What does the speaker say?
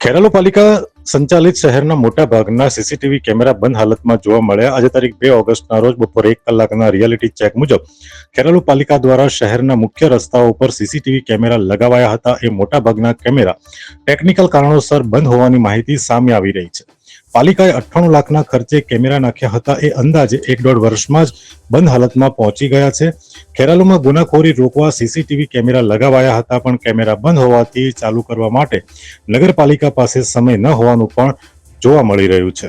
ખેરાલુ પાલિકા સંચાલિત શહેરના મોટા ભાગના સીસીટીવી કેમેરા બંધ હાલતમાં જોવા મળ્યા. આજે તારીખ બે ઓગસ્ટના રોજ બપોરે એક કલાકના રિયાલિટી ચેક મુજબ ખેરાલુ પાલિકા દ્વારા શહેરના મુખ્ય રસ્તાઓ ઉપર સીસીટીવી કેમેરા લગાવાયા હતા. એ મોટા ભાગના કેમેરા ટેકનિકલ કારણોસર બંધ હોવાની માહિતી સામે આવી રહી છે. પાલિકાએ અઠ્ઠાણું લાખના ખર્ચે કેમેરા નાખ્યા હતા. એ અંદાજે એક દોઢ વર્ષમાં જ બંધ હાલતમાં પહોંચી ગયા છે. ખેરાલુમાં ગુનાખોરી રોકવા સીસીટીવી કેમેરા લગાવાયા હતા, પણ કેમેરા બંધ હોવાથી ચાલુ કરવા માટે નગરપાલિકા પાસે સમય ન હોવાનું પણ જોવા મળી રહ્યું છે.